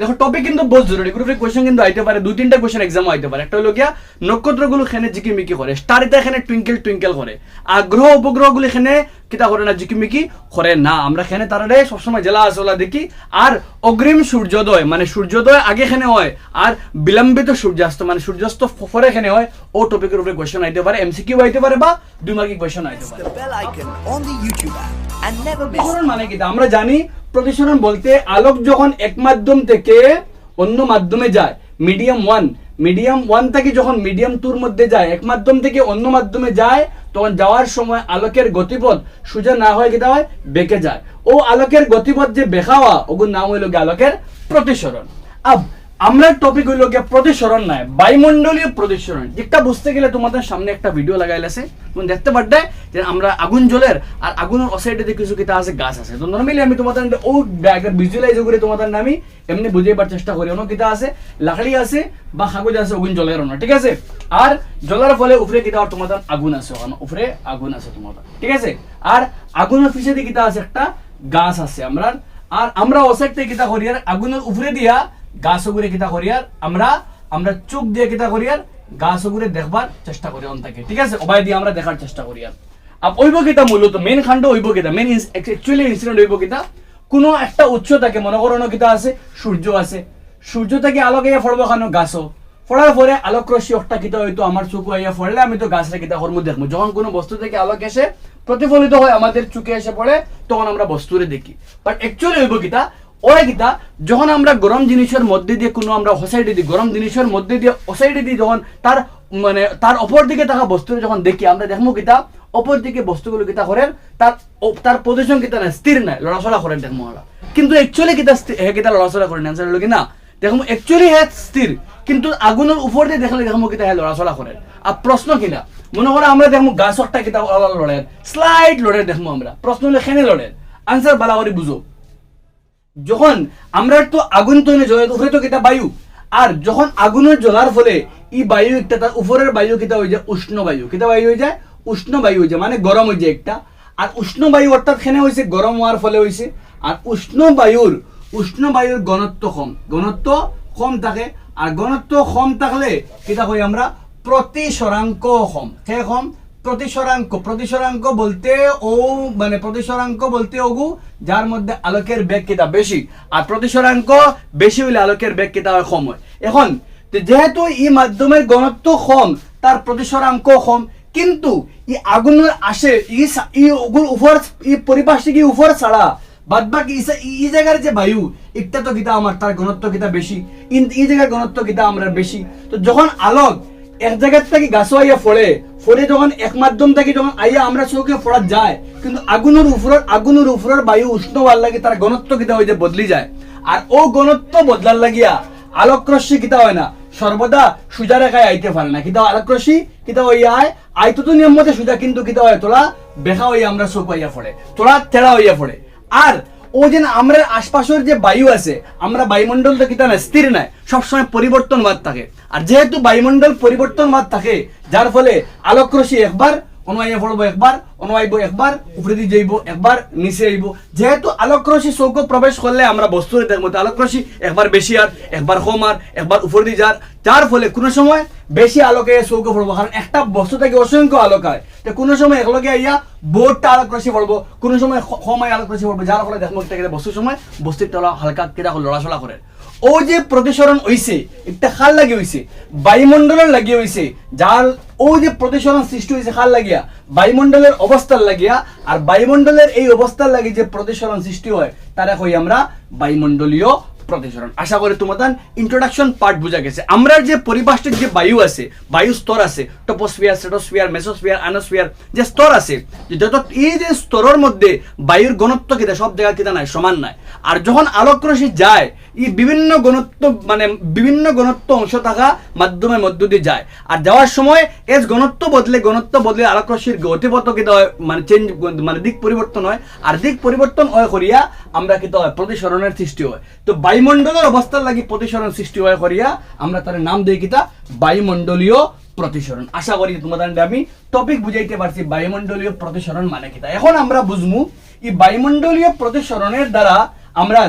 দেখো টপিক কিন্তু বহুত জরুরি গ্রুপের কোয়েশন কিন্তু আইতে পারে দুই, তিনটা কোয়েশন এক্সাম আইতে পারে একটা হলো গিয়া, নক্ষত্রগুলো এখানে জিকিমিকি করে স্টার এটা এখানে টুইঙ্কেল টুইঙ্কেল করে আর গ্রহ উপগ্রহগুলো এখানে কিতা করে না জিকিমিকি করে না। আমরা এখানে তারারে সবসময় জেলা আসলা দেখি। আর অগ্রিম সূর্যোদয় মানে সূর্যোদয় আগে এখানে হয় আর বিলম্বিত সূর্যাস্ত মানে সূর্যাস্ত পরে এখানে হয় ও টপিকের উপরে কোয়েশ্চেন আইতে পারে এমসিকিউ আইতে পারে বা দুই মার্কিং কোয়েশ্চেন আইতে পারে। প্রতিসরণ মানে কি? আমরা জানি প্রতিসরণ বলতে আলোক যখন এক মাধ্যম থেকে অন্য মাধ্যমে যায় মিডিয়াম ওয়ান মিডিয়াম ওয়ান থেকে যখন মিডিয়াম টুর মধ্যে যায়, এক মাধ্যম থেকে অন্য মাধ্যমে যায়, তখন যাওয়ার সময় আলোকের গতিপথ সোজা না হয়ে গেতে হয় বেঁকে যায়। ও আলোকের গতিপথ যে বেখাওয়া ওগুর নাম হইল আলোকের প্রতিসরণ। আব আমরা টপিক হইল গিয়ে প্রতিসরণ নাই, বায়ুমণ্ডলীয় প্রতিসরণ। যেটা বুঝতে গেলে তোমাদের সামনে একটা ভিডিও লাগাইলাছে। তুমি দেখতে পারবে যে আমরা আগুন জ্বলের আর আগুনের অসাইডে কিছু কিতা আছে গাছ আছে। তো নর্মালি আমি তোমাদের ও ব্যাগের ভিজুয়ালাইজ করে তোমাদের নামি এমনি বুঝাইবার চেষ্টা করি। অন্য কিতা আছে? লাকড়ি আছে বা কাগজ আছে, আগুন জ্বলের না ঠিক আছে? আর জ্বলার ফলে উপরে কিতা আর তোমাদের আগুন আছে উপরে আগুন আছে তোমাদের, ঠিক আছে? আর আগুনের পিছিয়ে কিতা আছে? একটা গাছ আছে আমরা আর আমরা অসাইড থেকে কিতা করি, আর আগুনের উপরে দিয়া গাছ উপরে কিতা করি আর আমরা আমরা চোখ দিয়ে কিতা করি আর গাছ উপরে দেখবার চেষ্টা করি অন্তাকে। ঠিক আছে? অবাই দিয়ে আমরা দেখার চেষ্টা করি আর ওইব কিতা মূলত মেন খান্ড ওইব কিতা মেন অ্যাকচুয়ালি ইনসিডেন্ট ওইব কিতা। কোনো একটা উচ্চ থাকে মনে কিতা আছে সূর্য আছে। সূর্য থেকে আলোক ইয়া ফড়বো খানো গাছও। ফড়ার পরে আলোক রশ্মি একটা কিতা হয়তো আমার চোখ আইয়া ফড়লে আমি তো গাছটা কিতা কর্ম দেখব যখন কোনো বস্তু থেকে আলোক এসে প্রতিফলিত হয় আমাদের চোখে এসে পড়ে তখন আমরা বস্তুরে দেখি। বাট অ্যাকচুয়ালি হইব কিতা ওরা যখন আমরা গরম জিনিসের মধ্যে দিয়ে কোনো আমরা হোসাইডে দিই, গরম জিনিসের মধ্যে দিয়ে ওসাইডে দিই, যখন তার মানে তার অপর দিকে থাকা বস্তু যখন দেখি, আমরা দেখব কিতা অপর দিকে বস্তুগুলো কিতা করেন, তার তার পজিশন কিতা না স্থির নাই, লড়াচড়া করেন দেখব ওরা কিন্তু অ্যাকচুয়ালি কিতা হে কিতা লড়াচড়া করেন অ্যান্সার হলো কি না? দেখব অ্যাকচুয়ালি হে স্থির, কিন্তু আগুনের উপর দিয়ে দেখলে দেখব কিতা হে লড়াচড়া করেন। আর প্রশ্ন কিনা মনে করো আমরা দেখব গাছ একটা কিতা লড়েন স্লাইড লড়ে দেখব আমরা। প্রশ্ন হলে খেনে লড়েন? আনসার বালা করে বুঝো। যখন আমরা তো আগুন তো এনে জ্বলে উপরে তো কিতা বায়ু, আর যখন আগুনের জ্বলার ফলে ই বায়ু একটা তার উপরের বায়ু কিতা হয়ে যায়, উষ্ণ বায়ু। কিতা বায়ু হয়ে যায়? উষ্ণ বায়ু হয়ে যায় মানে গরম হয়ে যায় একটা। আর উষ্ণ বায়ু অর্থাৎ খেনে হয়েছে গরম হওয়ার ফলে হয়েছে আর উষ্ণ বায়ুর উষ্ণ বায়ুর ঘনত্ব কম। ঘনত্ব কম থাকে, আর ঘনত্ব কম থাকলে কিতা হয় আমরা? প্রতিসরাঙ্ক কম। কে কম? প্রতিসরাঙ্ক প্রতিসরাঙ্ক বলতে ও মানে প্রতিসরাঙ্ক বলতে ওগু, যার মধ্যে আলোকের কিতা বেশি। আর প্রতিসরাঙ্ক বেশি হইলে আলোকের হয় কম হয় এখন যেহেতু এই মাধ্যমের ঘনত্ব কম, তার প্রতিসরাঙ্ক কম, কিন্তু ই আগুনের আসে, ই ই ওগুর উপর, ই পরিপার্শ্বিক ই উপর ছাড়া বাদ বাকি ই ই জায়গার যে বায়ু একটা তো কিতা আমার তার ঘনত্ব কিতা বেশি এই জায়গার ঘনত্ব কিতা আমরা বেশি। তো যখন আলোক এক জায়গার থেকে গাছ আইয়া ফড়ে ফড়ে যখন এক মাধ্যম থেকে যখন আইয়া আমরা চৌকে ফড়া যায়, কিন্তু আগুনের উপরের আগুনের উপরের বায়ু উষ্ণ হওয়ার লাগে তার ঘনত্ব কিতা হয়ে বদলি যায়। আর ও গণত্ব বদলার লাগিয়া আলোক রশ্মি কিতা হয় না, সর্বদা সুজা রেখায় আইতে পারে না। কিতা আলোক রশ্মি কিতা হইয়া আয়, আইতো তো নিয়ম মতে সুজা কিন্তু কিতা হয় তোরা বেখা হইয়া আমরা চোখ হইয়া ফড়ে তোরা তেড়া হইয়া ফড়ে আর ও যেন আমরা আশপাশের যে বায়ু আছে, আমরা বায়ুমণ্ডল তো কিতা না স্থির নাই, সবসময় পরিবর্তনবাদ থাকে। আর যেহেতু বায়ুমণ্ডল পরিবর্তনবাদ থাকে, যার ফলে আলোক রশ্মি একবার অনুয়াইয়া একবার, অনুয়াইব একবার উপরে দিয়ে যাইব একবার, নিচে আইব যেহেতু আলোক রশ্মি চৌক প্রবেশ করলে আমরা বস্তু দেখব তো আলোক রশ্মি একবার বেশি আর একবার কম আর একবার উপরে দিয়ে যার যার ফলে কোনো সময় বেশি আলোকে চৌক পড়ব কারণ একটা বস্তু থেকে অসংখ্য আলোক হয় তো কোনো সময় একলগে আইয়া বোর্ডটা আলোক রশ্মি পড়ব কোনো সময় সময় আলোক রশ্মি পড়ব যার ফলে দেখব বস্তুর সময় বস্তুর তলা হালকা কেটা লড়াচড়া করে ও যে প্রতিসরণ হইছে একটা খাল লাগিয়ে হইছে? বায়ুমণ্ডলের লাগিয়ে হইছে। যার ও যে প্রতিসরণ সৃষ্টি হয়েছে খাল লাগিয়া? বায়ুমণ্ডলের অবস্থার লাগিয়া। আর বায়ুমণ্ডলের এই অবস্থার লাগি যে প্রতিসরণ সৃষ্টি হয়, তারা কই আমরা? বায়ুমণ্ডলীয় প্রতিসরণ আশা করি তোমাদের ইন্ট্রোডাকশন পার্ট বোঝা গেছে। আমরা যে পরিপার্শ্বিক যে বায়ু আছে, বায়ু স্তর আছে, টপোস্ফিয়ার স্ট্রেটোস্ফিয়ার মেসোস্ফিয়ার, আনোস্ফিয়ার যে স্তর আছে যত এই যে স্তরের মধ্যে বায়ুর ঘনত্ব কিনা সব জায়গা কিনা নাই, সমান নাই। আর যখন আলোক রশ্মি যায়, এই বিভিন্ন ঘনত্ব মানে বিভিন্ন ঘনত্ব অংশ থাকা মাধ্যমের মধ্য দিয়ে যায়। আর যাওয়ার সময় এস ঘনত্ব বদলে ঘনত্ব বদলে আলোক রশ্মির গতিপথ কিতা হয় মানে চেঞ্জ মানে দিক পরিবর্তন হয়। আর দিক পরিবর্তন হয় করিয়া আমরা কিতা হয়, প্রতিসরণের সৃষ্টি হয়। তো বায়ুমণ্ডলের অবস্থার লাগি প্রতিসরণ সৃষ্টি হয় করিয়া আমরা তার নাম দিই কিতা, বায়ুমণ্ডলীয় প্রতিসরণ আশা করি তোমাদের আমি টপিক বুঝাইতে পারছি, বায়ুমণ্ডলীয় প্রতিসরণ মানে কিতা। এখন আমরা বুঝমু এই বায়ুমণ্ডলীয় প্রতিসরণের দ্বারা আমরা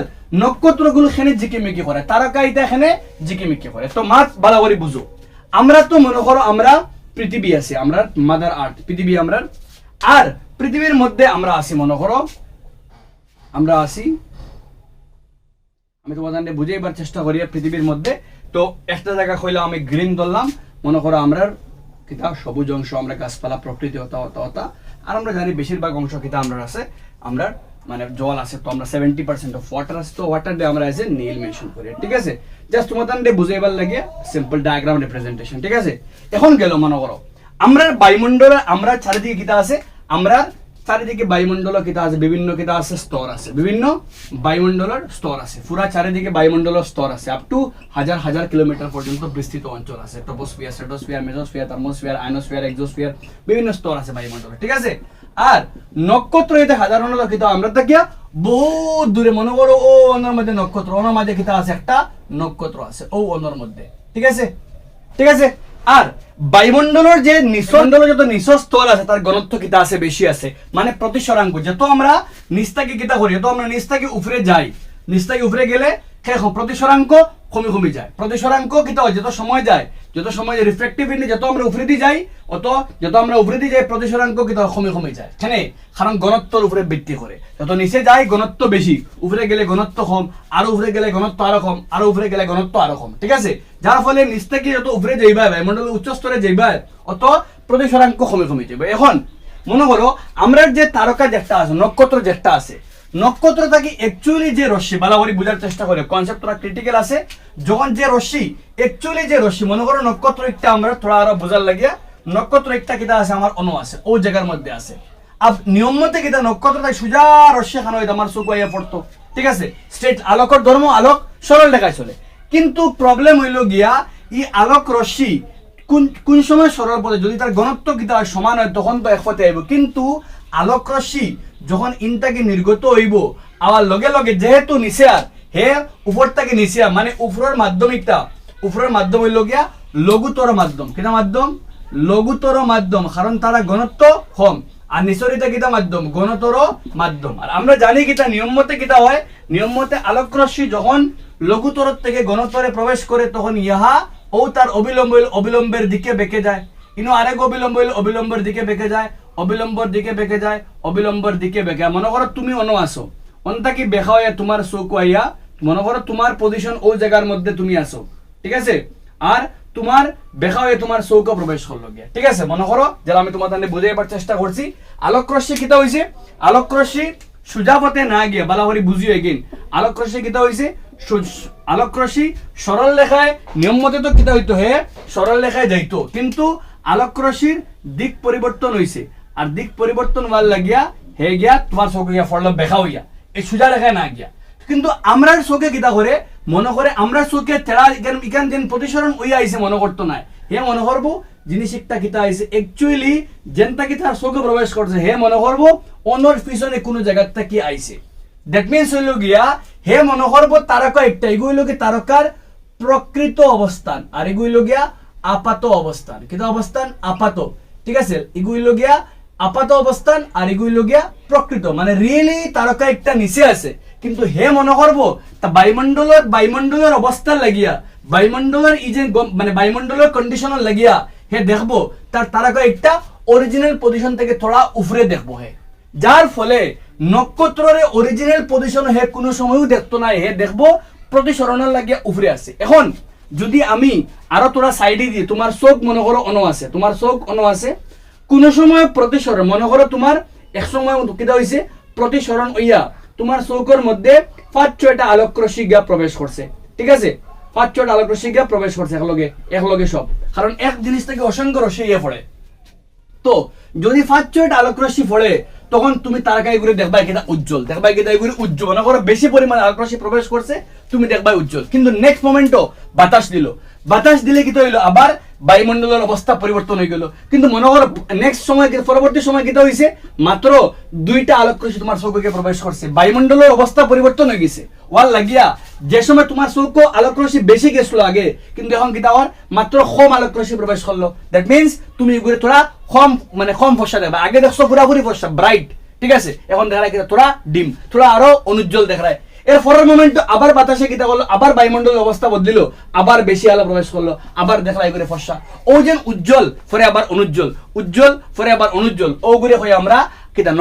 নক্ষত্রগুলো এখানে জিকিমিকি করে তারকা এটা এখানে জিকিমিকি করে তো মাত ভালো করে বুঝো আমরা তো মনে করো, আমরা পৃথিবী আছি, আমরা মাদার আর্থ পৃথিবী আমরা আর পৃথিবীর মধ্যে আমরা আছি মনে করো, আমরা আছি আমি তোমাদের বুঝাইবার চেষ্টা করি পৃথিবীর মধ্যে। তো একটা জায়গা কইলাম, আমি গ্রিন ধরলাম। মনে করো আমরা কিতা সবুজ অংশ, আমরা গাছপালা, প্রকৃতি হতা হতা হতা আর আমরা জানি বেশিরভাগ অংশ কিতা আমরা আছে। আমরা মানে জল আছে, তো আমরা সেভেন্টি পার্সেন্ট অফ ওয়াটার আছে। তো ওয়াটার দিয়ে আমরা আছে নীল মেনশন করি, ঠিক আছে? জাস্ট তোমাদের বুঝাইবার লাগে সিম্পল ডায়াগ্রাম রিপ্রেজেন্টেশন ঠিক আছে? এখন গেল মনে করো আমরা বায়ুমণ্ডলে আমরা চারিদিকে কিতা আছে আমরা চারিদিকে বায়ুমণ্ডল কিতা আছে, বিভিন্ন কিতা আছে স্তর আছে। বিভিন্ন বায়ুমণ্ডলের স্তর আছে। পুরা চারিদিকে বায়ুমণ্ডলের স্তর আছে। আপ টু হাজার হাজার কিলোমিটার পর্যন্ত বিস্তৃত অঞ্চল আছে। Troposphere stratosphere mesosphere thermosphere ionosphere exosphere বিভিন্ন স্তর আছে বায়ুমণ্ডলে ঠিক আছে? আর নক্ষত্র এতে সাধারণত কিতা আমরা দেখিয়া বহুত দূরে মনে করো, ও অন্যর মধ্যে নক্ষত্র অন্যর মধ্যে কিতা আছে, একটা নক্ষত্র আছে, ও অন্যর মধ্যে। ঠিক আছে? ঠিক আছে? আর বায়ুমণ্ডলের যে নিঃসন্দল যত নিঃস স্তর আছে তার ঘনত্ব কিতা আছে বেশি আছে। মানে প্রতিসরাঙ্ক যত আমরা নিস্তাকে কিতা করি, যত আমরা নিস্তাকে উপরে যাই। নিস্তাকে উপরে গেলে প্রতি প্রতিসরাঙ্ক কমি কমি যায়। প্রতিসরাঙ্ক কিতা হয় যত সময় যায়, যত সময় রিফ্লেক্টিভ ইন্ডি যত আমরা উপরে দিয়ে যাই, অত যত আমরা উপরে দিয়ে যাই প্রতিসরাঙ্ক কিতা হয় কমে কমে যায়। কেন কারণ ঘনত্বর উপরে ভিত্তি করে। যত নিচে যায় ঘনত্ব বেশি। উপরে গেলে ঘনত্ব কম, আরও উপরে গেলে ঘনত্ব আরও কম, আরও উপরে গেলে ঘনত্ব আরও কম। ঠিক আছে? যার ফলে নিচ থেকে যত উপরে যাইবা বায়ুমণ্ডল উচ্চ স্তরে যাইবা, অত প্রতিসরাঙ্ক কমে কমে যাবে এখন মনে করো আমরা যে তারকা যেটা আছে, নক্ষত্র যেটা আছে নক্ষত্র থাকি অ্যাকচুয়ালি যে রশ্মি বালাবারি বোঝার চেষ্টা করে কনসেপ্ট তোরা ক্রিটিক্যাল আছে, যখন যে রশ্মি অ্যাকচুয়ালি যে রশ্মি, মনে করো নক্ষত্র একটা আমরা থোড়া আরও বোঝার লাগিয়া, নক্ষত্র একটা কিতা আছে, আমার অনু আছে, ও জায়গার মধ্যে আছে। আর নিয়ম মতে কিতা নক্ষত্র তাই সুজা রশ্মি খানো হইতো আমার চোখ আইয়া পড়তো। ঠিক আছে? স্ট্রেট আলোকর ধর্ম, আলোক সরল দেখায় চলে। কিন্তু প্রবলেম হইল গিয়া, ই আলোক রশ্মি কোন কোন সময় সরল পথে, যদি তার ঘনত্ব কিতা সমান হয়, তখন তো এক আইব। কিন্তু আলোক রশ্মি যখন ইনটাকে নির্গত হইব, আবার লগে লগে যেহেতু নিচে আর হে উপর থেকে নিচে মানে উপরের মাধ্যমিকটা, উপরের মাধ্যম হইল গিয়া লঘুতর মাধ্যম। কিনা মাধ্যম? লঘুতর মাধ্যম, কারণ তারা ঘনত্ব কম, আর নিচরিতা কিতা মাধ্যম? গণতর মাধ্যম। আর আমরা জানি কিতা নিয়ম মতে কিতা হয়? নিয়ম মতে আলোক রশ্মি যখন লঘুতর থেকে গণতরে প্রবেশ করে, তখন ইহা ও তার অবিলম্ব, অবিলম্বের দিকে বেঁকে যায়। ইনো আরেক অবিলম্ব অবিলম্বের দিকে বেঁকে যায়। অবিলম্বর দিকে বেঁকে যায় অবিলম্বর দিকে বেঁকে। মনে করো তুমি অন আসো অনটা কি বেখা হইয়া তোমার চোখ আইয়া, মনে করো তোমার পজিশন ও জায়গার মধ্যে তুমি আসো ঠিক আছে? আর তোমার বেখা হয়ে তোমার চৌক প্রবেশ করল গিয়া ঠিক আছে? মনে করো যারা আমি তোমার তাহলে বুঝাইবার চেষ্টা করছি আলোক রশ্মি কিতা হয়েছে আলোক রশ্মি সুজা পথে না গিয়ে বালাহরি বুঝিও এগিন আলোক রশ্মি কিতা হয়েছে সু- আলোক রশ্মি সরল লেখায় নিয়ম মতে তো কিতা হইতো হে? সরল লেখায় যাইতো। কিন্তু আলোক রশ্মির দিক পরিবর্তন হয়েছে আর দিক পরিবর্তন হওয়ার লাগিয়া হে গিয়া তোমার চোখে গিয়া ফল বেখা হইয়া। এই সুজা লেখায় না গিয়া। কিন্তু আমরার চোখে কিতা করে মনে করে আমরা চোখে তেরা ইকান ইকান যেন প্রতিসরণ হইয়া আইছে মনে করতো না হে মনে করব জিনিস একটা কিতা আইছে একচুয়ালি যেনটা কি চোখে প্রবেশ করছে হে মনে করব অন্যর পিছনে কোনো জায়গার থেকে আইছে দ্যাট মিনস হইল গিয়া, হে মনে করব তারকা একটা এগুলো কি তারকার প্রকৃত অবস্থান আর এগুলো গিয়া আপাত অবস্থান কিন্তু অবস্থান আপাত। ঠিক আছে? এগুলো গিয়া আপাত অবস্থান আর এগুলো প্রকৃত। মানে রিয়েলি তারকা একটা নিচে আছে। কিন্তু হে মনে করব তা বায়ুমণ্ডলের বায়ুমণ্ডলের অবস্থান লাগিয়া বায়ুমণ্ডলের ই যে মানে বায়ুমণ্ডলের কন্ডিশনের লাগিয়া হে দেখব তার তারকা একটা অরিজিনাল পজিশন থেকে থোড়া উপরে দেখব হে। যার ফলে নক্ষত্রের অরিজিনাল পজিশন হে কোনো সময়ও দেখতো না হে দেখব প্রতিসরণের লাগিয়া উপরে আছে। এখন, যদি আমি আরও তোরা সাইডে দিই তোমার চোখ মনে করো অন আছে তোমার চোখ অন আছে কোনো সময় প্রতিসরণ, মনে করো তোমার এক সময় কিটা হয়েছে প্রতিসরণ হইয়া তোমার চৌকের মধ্যে পাঁচ ছয়টা আলোক রশ্মি গিয়া প্রবেশ করছে। ঠিক আছে? পাঁচ ছয়টা আলোক রশ্মি গিয়া প্রবেশ করছে একলগে একলগে সব। কারণ এক জিনিস থেকে অসংখ্য রশ্মি ইয়ে পড়ে। তো, যদি পাঁচ ছয়টা আলোক রশ্মি পড়ে, তখন তুমি তারকাই ঘুরে দেখবা কিনা উজ্জ্বল দেখবা কিনা ঘুরে উজ্জ্বল। মনে করো বেশি পরিমাণে আলোক রশ্মি প্রবেশ করছে, তুমি দেখবা উজ্জ্বল। কিন্তু নেক্সট মোমেন্টও বাতাস দিল। বাতাস দিলে কি তো হইল? আবার বায়ুমণ্ডলের অবস্থা পরিবর্তন হয়ে গেল। কিন্তু মনে নেক্সট সময় পরবর্তী সময় কিটা হয়েছে মাত্র দুইটা আলোক রশ্মি তোমার চৌকে প্রবেশ করছে বায়ুমণ্ডলের অবস্থা পরিবর্তন হয়ে গেছে। ওয়াল লাগিয়া, যে সময় তোমার চৌক আলোক রশ্মি বেশি গেছিল আগে, কিন্তু এখন কিটা হওয়ার মাত্র কম আলোক রশ্মি প্রবেশ করল দ্যাট মিনস তুমি এগুলো তোরা কম মানে কম ফসা দেখবা। আগে দেখছ পুরাপুরি ফসা ব্রাইট ঠিক আছে? এখন দেখা যায় তোরা ডিম তোরা আরও অনুজ্জ্বল দেখা যায় এর পরের মোমেন্ট আবার বাতাসে কিতা করল আবার বায়ুমণ্ডলের অবস্থা বদলিল, আবার বেশি আলো প্রবেশ করল, আবার দেখলা এগুলো ফর্সা। ও যেন উজ্জ্বল পরে আবার অনুজ্জ্বল। উজ্জ্বল পরে আবার অনুজ্জ্বল। ও গুলো হয়ে আমরা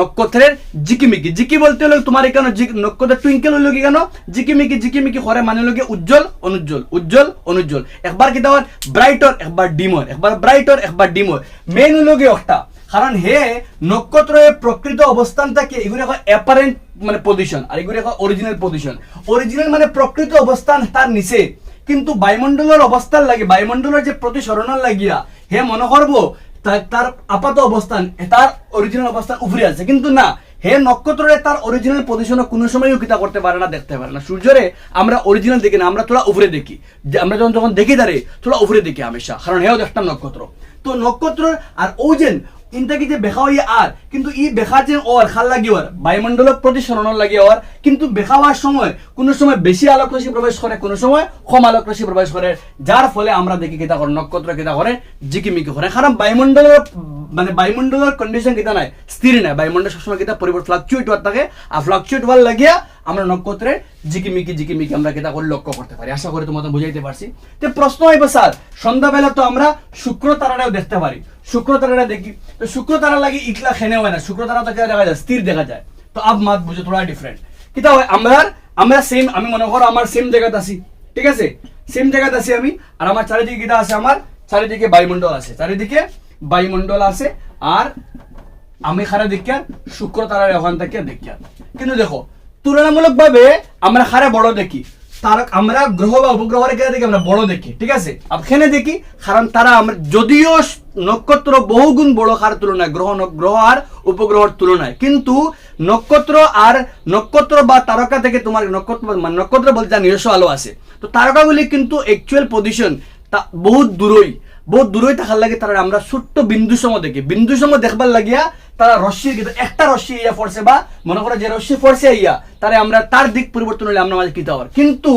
নক্ষত্রের জিকিমিকি। জিকি বলতে হলো, তোমার কেন নক্ষত্রের টুইঙ্কেল কি কেন? জিকিমিকি জিকিমিকি হরে মানে উজ্জ্বল, অনুজ্জ্বল উজ্জ্বল, অনুজ্জ্বল। একবার কিতা হয় ব্রাইটর একবার ডিমর একবার ব্রাইটর একবার ডিমর মেন হলো কি একটা কারণ হে নক্ষত্রের প্রকৃত অবস্থান থাকে এগুলো এখন অ্যাপারেন্ট মানে পজিশন আর এগুলো এখন অরিজিনাল পজিশন অরিজিনাল মানে প্রকৃত অবস্থান তার নিচে। কিন্তু বায়ুমণ্ডলের অবস্থান লাগে বায়ুমণ্ডলের যে প্রতিসরণের লাগিয়া, হে মনে করব তার- আপাত অবস্থান তার অরিজিনাল অবস্থান উপরে আছে। কিন্তু না, হে নক্ষত্রের তার অরিজিনাল পজিশন কোনো সময়ও কিতা করতে পারে না, দেখতে পারে না। সূর্যরে আমরা অরিজিনাল দেখি না, আমরা তোরা উপরে দেখি। আমরা যখন যখন দেখি তারে তোরা উপরে দেখি হামেশা কারণ হেও একটা নক্ষত্র তো নক্ষত্র আর ওজেন ইনটাকে যে বেখা হইয়া আর, কিন্তু ই বেখা যে ওর, খাল লাগি ওর বায়ুমণ্ডলের প্রতি সরণর লাগি ওর, কিন্তু বেখা হওয়ার সময়, কোনো সময় বেশি আলোক রশ্মি প্রবেশ করে কোনো সময় কম আলোক রশ্মি প্রবেশ করে যার ফলে আমরা দেখি কিতা করে নক্ষত্র কিতা করে জিকিমিকি করে কারণ বায়ুমণ্ডলের মানে বায়ুমণ্ডলের কন্ডিশন কিতা নাই স্থির নাই, বায়ুমণ্ডল সবসময় কিতা পরিবর্তন ফ্লাকচুয়েট হওয়ার থাকে আর ফ্লাকচুয়েট হওয়ার লাগিয়া আমরা নক্ষত্রের জিকিমিকি জিকিমিকি আমরা কিতা করে লক্ষ্য করতে পারি। আশা করি তোমাদের বুঝাইতে পারছি। তো প্রশ্ন হইবে, স্যার সন্ধ্যাবেলা তো আমরা শুক্র তারাটাও দেখতে পারি। শুক্র তারাটা দেখি। তো শুক্র তারা লাগে ইটলা খেনে হয় না। শুক্র তারা তো কেউ দেখা যায়, স্থির দেখা যায়। তো আব মাত বুঝে তোরা ডিফারেন্ট কিতা হয় আমরা আমরা সেম আমি মনে করো আমার সেম জায়গাতে আছি। ঠিক আছে? সেম জায়গাতে আছি আমি, আর আমার চারিদিকে কিটা আছে আমার? চারিদিকে বায়ুমণ্ডল আছে। চারিদিকে বায়ুমণ্ডল আছে, আর আমি খারা দেখিয়া শুক্র তারার ওখান থেকে দেখিয়া। কিন্তু দেখো তুলনামূলক ভাবে আমরা খারা বড় দেখি। তার আমরা গ্রহ বা উপগ্রহের কেন দেখি, আমরা বড় দেখি, ঠিক আছে? এখানে দেখি, কারণ তারা আমরা যদিও নক্ষত্র বহুগুণ বড় কার তুলনায়, গ্রহ গ্রহ আর উপগ্রহের তুলনায়। কিন্তু নক্ষত্র আর নক্ষত্র বা তারকা থেকে তোমার নক্ষত্র মানে নক্ষত্র বলতে তার নিজস্ব আলো আছে। তো তারকাগুলি কিন্তু অ্যাকচুয়াল পজিশন তা বহুত দূরই। বহুত দূরই থাকার লাগে তারা আমরা ছোট্ট বিন্দু সম দেখি। বিন্দু সম দেখবার লাগিয়া তারা রশ্মির কিন্তু একটা রশ্মি ইয়া পড়ছে বা মনে করো যে রশ্মি পড়ছে ইয়া, তারা আমরা তার দিক পরিবর্তন হলে আমরা মাঝে কিতা হওয়ার কিন্তু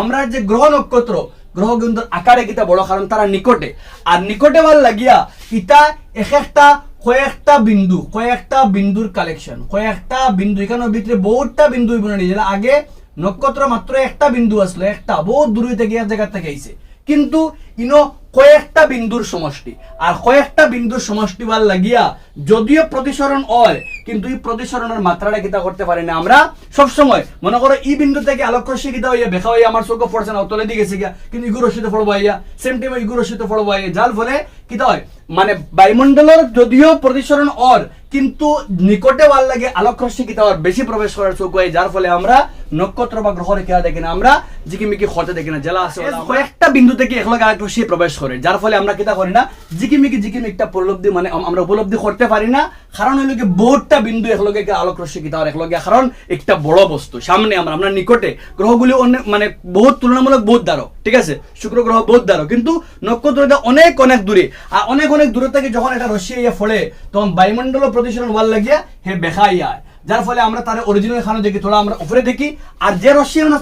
আমরা যে গ্রহ নক্ষত্র, গ্রহ কিন্তু আকারে কিতা বড়, কারণ তারা নিকটে। আর নিকটে ভালো লাগিয়া ইটা এক একটা কয়েকটা বিন্দু কয়েকটা বিন্দুর কালেকশন কয়েকটা বিন্দু। এখানে ভিতরে বহুতটা বিন্দু বনে যেটা আগে নক্ষত্র মাত্র একটা বিন্দু আসলো একটা, বহুত দূরে থেকে এক জায়গা থেকে আইছে কিন্তু ইনো কয়েকটা বিন্দুর সমষ্টি। আর কয়েকটা বিন্দুর সমষ্টি ভালো লাগিয়া যদিও প্রতিসরণ হয় কিন্তু এই প্রতিসরণের মাত্রাটা কিতা করতে পারি না আমরা। সব সময় মনে করো এই বিন্দু থেকে আলোক রশ্মি কিতা হইয়া বেখা হইয়া আমার চোখ পড়ছে না তলে দিকে গেছে গিয়া কিন্তু ইগু রশ্মিতে পড়ব আইয়া সেম টাইম ইগু রশ্মিতে পড়ব আইয়া যার ফলে কিতা হয় মানে বায়ুমণ্ডলের যদিও প্রতিসরণ অর কিন্তু নিকটে ভালো লাগে আলোক রশ্মি কিতা হয় বেশি প্রবেশ করার চোখ হয় যার ফলে আমরা নক্ষত্র বা গ্রহের কেয়া দেখি না আমরা জিকিমিকি হতে দেখি না জেলা আছে কয়েকটা বিন্দু থেকে একলগে আলোক রশ্মি প্রবেশ করে যার ফলে আমরা কিতা করি না জিকিমিকি জিকিমিকটা উপলব্ধি মানে আমরা উপলব্ধি করতে পারি না কারণ হইল কি বহুতটা বিন্দু একলগে আলোক রশ্মি কিতা একলগে, কারণ একটা বড় বস্তু। সামনে আমরা আমরা নিকটে, গ্রহগুলি অনেক মানে বহুত তুলনামূলক বহুত দ্বারো ঠিক আছে? শুক্র গ্রহ বহুত দ্বারো কিন্তু নক্ষত্রটা অনেক অনেক দূরে। আর অনেক অনেক দূরে থেকে যখন একটা রশ্মি ইয়ে ফলে, তখন বায়ুমণ্ডল প্রতিসরণ হওয়ার লাগিয়া হে বেখা ইয়া যার ফলে আমরা তার অরিজিনাল খানো দেখি, থোড়া আমরা উপরে দেখি। আর যে রশ্মি আমরা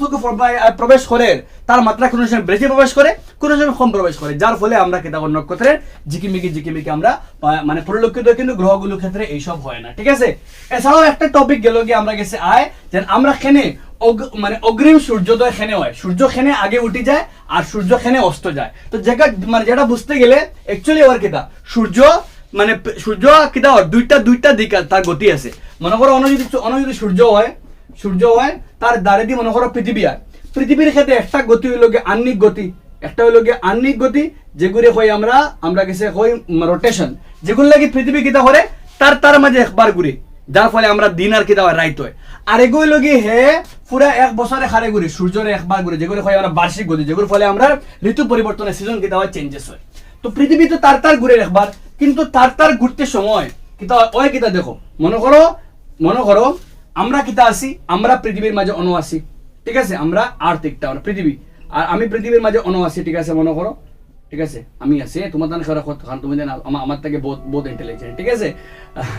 প্রবেশ করে, তার মাত্রা কোনো সময় বেশি প্রবেশ করে, কোনো সময় কম প্রবেশ করে। যার ফলে আমরা কেতা নক্ষত্রের জিকিমিকি জিকিমিকি আমরা মানে পরিলক্ষিত কিন্তু গ্রহগুলোর ক্ষেত্রে এইসব হয় না। ঠিক আছে? এছাড়াও একটা টপিক গেল গিয়ে আমরা গেছে আয় যে আমরা খেনে মানে অগ্রিম সূর্যোদয় খেনে হয়। সূর্য খেনে আগে উঠে যায়, আর সূর্য খেনে অস্ত যায়। তো যেটা মানে যেটা বুঝতে গেলে অ্যাকচুয়ালি ওর কেতা সূর্য মানে সূর্য কিতা হয়, দুইটা দুইটা দিক তার গতি আছে। মনে করো অন্য যদি যদি সূর্য হয় সূর্য হয় তার দ্বারে দিয়ে মনে করো পৃথিবী আর পৃথিবীর ক্ষেত্রে একটা গতি হইল গিয়ে আহ্নিক গতি। একটা হইল গিয়ে আহ্নিক গতি যেগুলি হয় আমরা আমরা গেছে হয় রোটেশন যেগুলো লাগে পৃথিবী কিতা করে তার তার মাঝে একবার ঘুরে যার ফলে আমরা দিন আর কিতা হয় রাইত হয়। আর এগুলো লগি হে পুরা এক বছরে হারে ঘুরি সূর্যের একবার ঘুরে যেগুলো হয় আমরা বার্ষিক গতি যেগুলোর ফলে আমরা ঋতু পরিবর্তনের সিজন কিতা হয় চেঞ্জেস হয়। তো পৃথিবী তো তার তার ঘুরে রাখবার কিন্তু তার তার ঘুরতে সময়। কিতা ওই কিতা দেখো। মনে করো মনে করো আমরা কিতা আছি, আমরা পৃথিবীর মাঝে অনু আছি। ঠিক আছে, আমরা আর্থিকটা আমরা পৃথিবী আর আমি পৃথিবীর মাঝে অনু আছি, ঠিক আছে, মনে করো ঠিক আছে? আমি আছে, তোমার তান খারাপ কারণ তুমি জানো আমার আমার থেকে বহুত বহুত ইন্টেলিজেন্ট ঠিক আছে?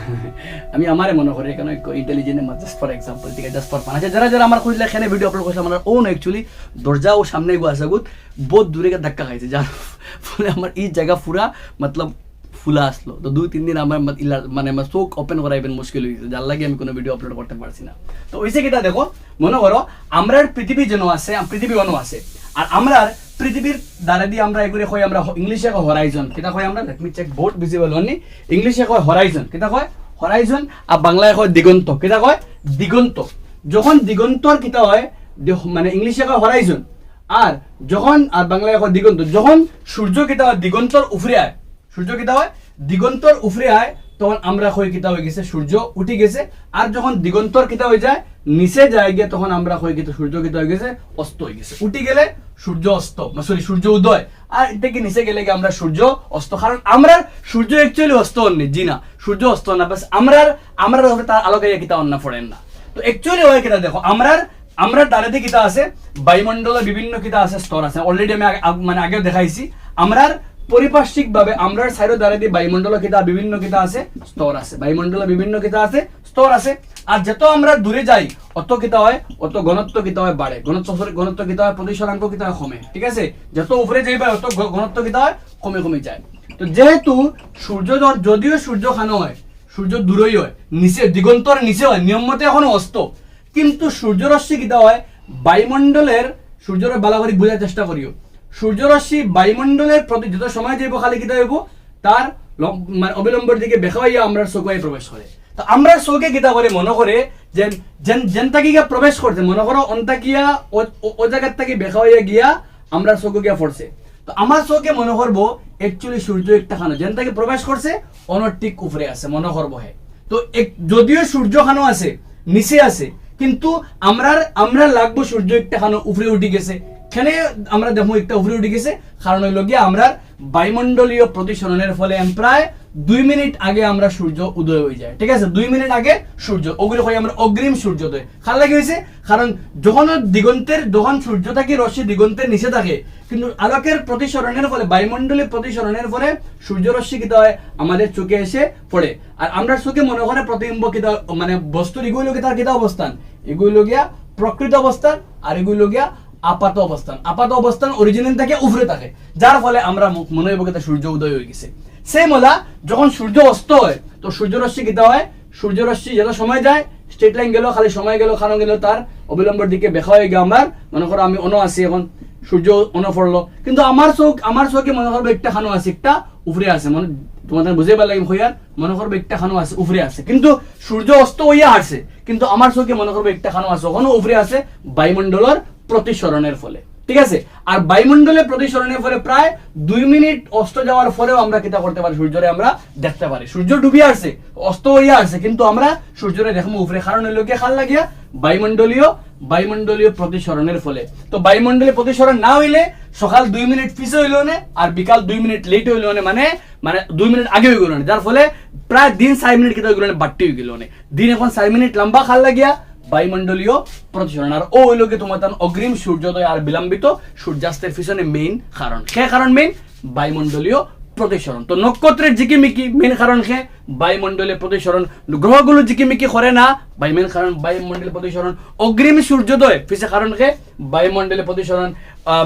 আমি আমারে মনে করি, কেন ইন্টেলিজেন্ট জাস্ট ফর এক্সাম্পল ঠিক আছে জাস্ট ফর ফান আচ্ছা যারা যারা আমার খুঁজলে এখানে ভিডিও আপলোড করছে, আমার ওন অ্যাকচুয়ালি দরজা ও সামনে গো আছে গুত বহুত দূরে ধাক্কা খাইছে, যার ফলে আমার এই জায়গা পুরা, মতলব, ফুলা আসলো। তো দুই, তিন দিন আমার মানে আমার চোখ ওপেন করাইবেন মুশকিল হয়ে গেছে, যার লাগে আমি কোনো ভিডিও আপলোড করতে পারছি না। তো ওইসে কিটা দেখো, মনে করো, আমরার পৃথিবী যেন আছে পৃথিবী অন্য আছে, আর আমরার পৃথিবীর দ্বারা দিয়ে আমরা এগুলো কই আমরা ইংলিশে কয় হরাইজন কিটা কয় আমরা? Let me check board visible only ইংলিশে কয় হরাইজন কিটা কয়? হরাইজন আর বাংলায় কয় দিগন্ত কিটা কয়? দিগন্ত। যখন দিগন্তর কিটা হয় মানে ইংলিশে কয় হরাইজন আর যখন, আর বাংলায় কয় দিগন্ত, যখন সূর্য কিটা হয় দিগন্তর উফরে আয়। সূর্য কিটা হয় দিগন্তর উফরে আয় তখন আমরা কই কিতা হয়ে গেছে, সূর্য উঠে গেছে। আর যখন দিগন্তর কিতা হয়ে যায়, নিচে যায় গিয়ে তখন আমরা কই কিতা, সূর্য কিতা হয়ে গেছে, অস্ত হয়ে গেছে। উঠে গেলে সূর্য অস্ত সরি সূর্য উদয়। আর এটা কি নিচে গেলে আমরা সূর্য অস্ত। কারণ আমরা সূর্য অ্যাকচুয়ালি অস্ত হননি, জি না, সূর্য অস্ত না। বাস আমরার উপরে তার আলোকে কিতা অন্য পড়েন না। তো অ্যাকচুয়ালি হয় কিতা, দেখো, আমরার আমরা দাঁড়াতে কিতা আছে, বায়ুমণ্ডলে বিভিন্ন কিতা আছে, স্তর আছে। অলরেডি আমি মানে আগেও দেখাইছি। আমরার পরিপার্শ্বিক ভাবে আমরার সাইডে দাঁড়াতে বায়ুমণ্ডল কিতা, বিভিন্ন কিতা আছে? স্তর আছে। বায়ুমণ্ডলে বিভিন্ন কিতা আছে? স্তর আছে। আর যত আমরা দূরে যাই, অত কিতা হয়, অত ঘনত্ব কিতা হয় বাড়ে ঘনত্ব ঘনত্ব কিতা হয় প্রতিশতাঙ্ক কিতা হয়, কমে। ঠিক আছে? যত উপরে যাইবা অত ঘ- ঘনত্ব কিতা হয়, কমে কমে যায়। তো যেহেতু সূর্য যদিও সূর্য খানো হয়, সূর্য দূরই হয়, নিচে দিগন্তর নিচে হয়, নিয়ম মতে এখনও অস্ত। কিন্তু সূর্যরশ্মি কিতা হয়, বায়ুমণ্ডলের সূর্যর বালাবারি বোঝার চেষ্টা করিও। সূর্যরশ্মি বায়ুমণ্ডলের প্রতি যত সময় যাইব খালি কিতা হইব, তার মানে অবিলম্বর দিকে বেখা হইয়া আমরা চোখে প্রবেশ করে। তো আমরা চোখে কিতা করে মনে করে যেন যেন গিয়া প্রবেশ করছে, মনে করো অন্তাকিয়া ও- ও- জায়গার থেকে বেখা হইয়া গিয়া আমরা চোখে গিয়া পড়ছে। তো আমার চোখে মনে করব একচুয়ালি সূর্য একটা খানো যেন তাকে প্রবেশ করছে, অনর ঠিক উপরে আছে, মনে করব হে। তো যদিও সূর্য খানো আছে, নিচে আছে, কিন্তু আমরা আমরা লাগবো সূর্য একটা খানো উপরে উঠে গেছে। এখানে আমরা দেখব একটা উপরে উঠে গেছে। কারণ হইল গিয়ে আমরা বায়ুমণ্ডলীয় প্রতিসরণের ফলে প্রায় দুই মিনিট আগে আমরা সূর্য উদয় হয়ে যায়। ঠিক আছে? দুই মিনিট আগে সূর্য, ওগুলো হয় আমরা অগ্রিম সূর্যোদয় খাল লাগে হয়েছে? কারণ যখন দিগন্তের, যখন সূর্য থাকে, রশ্মি দিগন্তের নিচে থাকে, কিন্তু আলোকের প্রতিসরণের ফলে, বায়ুমণ্ডলীয় প্রতিসরণের ফলে সূর্য রশ্মি কিতা হয়? আমাদের চোখে এসে পড়ে। আর আমরা চোখে মনে করে প্রতিবিম্ব কিতা মানে বস্তুর এগুলো কিতা কিতা অবস্থান? এগুলো গিয়া প্রকৃত অবস্থান, আর এগুলো গিয়া আপাত অবস্থান। আপাত অবস্থান অরিজিনাল থাকে উপরে থাকে। যার ফলে আমরা মনে হইব কিতা সূর্য উদয় হয়ে গেছে। সেই মোলা যখন সূর্য অস্ত হয়, তো সূর্য রশ্মি কিতা হয়? সূর্য রশ্মি যত সময় যায় স্ট্রেট লাইন গেল খালি সময় গেল খানো গেল তার অবিলম্বর দিকে বেখা হয়ে গিয়ে আমার। মনে করো আমি অন আছি এখন, সূর্য অন পড়ল কিন্তু আমার চোখ, আমার চোখে মনে করব একটা খানো আছে, একটা উপরে আছে। মানে তোমাদের বুঝে পারলে হইয়ার মনে করব একটা খানো আছে, উপরে আছে। কিন্তু সূর্য অস্ত হইয়া আসছে কিন্তু আমার চোখে মনে করব একটা খানো আছে ওখানে উপরে আছে। বায়ুমণ্ডলের প্রতিসরণের ফলে। ঠিক আছে? আর বায়ুমণ্ডলের প্রতিসরণের ফলে প্রায় দুই মিনিট অস্ত যাওয়ার পরেও আমরা কিতা করতে পারি, সূর্যরে আমরা দেখতে পারি। সূর্য ডুবিয়ে আসছে, অস্ত হইয়া আসছে, কিন্তু আমরা সূর্যরে দেখব উপরে কারণ হইল কি খাল লাগিয়া বায়ুমণ্ডলীয় বায়ুমণ্ডলীয় প্রতিসরণের ফলে। তো বায়ুমণ্ডলীয় প্রতিসরণ না হইলে সকাল দুই মিনিট পিছে হইল না, আর বিকাল দুই মিনিট লেট হইল না মানে মানে দুই মিনিট আগে হয়ে গেল যার ফলে প্রায় দিন চার মিনিট না, বাড়তি হয়ে গেল না। দিন এখন চার মিনিট লম্বা খাল লাগিয়া বায়ুমণ্ডলীয় প্রতিসরণ আর ও হইল কি তোমার অগ্রিম সূর্যোদয় আর বিলম্বিত সূর্যাস্তের পিছনে মেইন কারণ কে কারণ মেইন বায়ুমণ্ডলীয় প্রতিসরণ। তো নক্ষত্রের জিকিমিকি মেন কারণ খে বায়ুমণ্ডলীয় প্রতিসরণ। গ্রহগুলো জিকিমিকি করে না? বাই মেন কারণ বায়ুমণ্ডলীয় প্রতিসরণ। অগ্রিম সূর্যোদয় পিছে কারণ খে বায়ুমণ্ডলীয় প্রতিসরণ।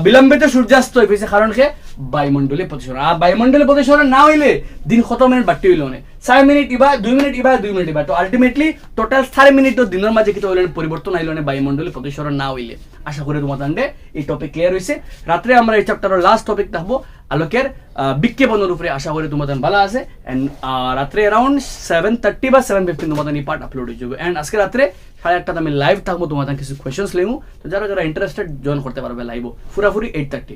বিলম্বিত সূর্যাস্ত পিছে কারণ খে বায়ুমণ্ডলীয় প্রতিসরণ। আর বায়ুমণ্ডলীয় প্রতিসরণ না হইলে দিন কত মিনিট বাড়তি হইল না চার মিনিট ইবা, দুই মিনিট ইবা, দুই মিনিট ইবা। তো আলটিমেটলি টোটাল চার মিনিট দিনের মাঝে কিন্তু হইলেন পরিবর্তন আইল না বায়ুমণ্ডলীয় প্রতিসরণ না হইলে। আশা করি তোমাদের এই টপিক ক্লিয়ার হয়েছে রাত্রে আমরা এই চ্যাপ্টারের লাস্ট টপিক থাকব আলোকের বিজ্ঞাপনের উপরে আশা করি তোমাদের ভালো আছে। অ্যান্ড রাত্রে অ্যারাউন্ড সেভেন থার্টি বা সেভেন ফিফটিন তোমাদের এই পার্ট আপলোড হয়ে যাবে। এন্ড আজকে রাত্রে সাড়ে আটটাতে আমি লাইভ থাকব তোমাদের কিছু কোয়েশনস লেবো। তো যারা যারা ইন্টারেস্টেড জয়েন করতে পারবে লাইভ পুরাপুরি এইট থার্টি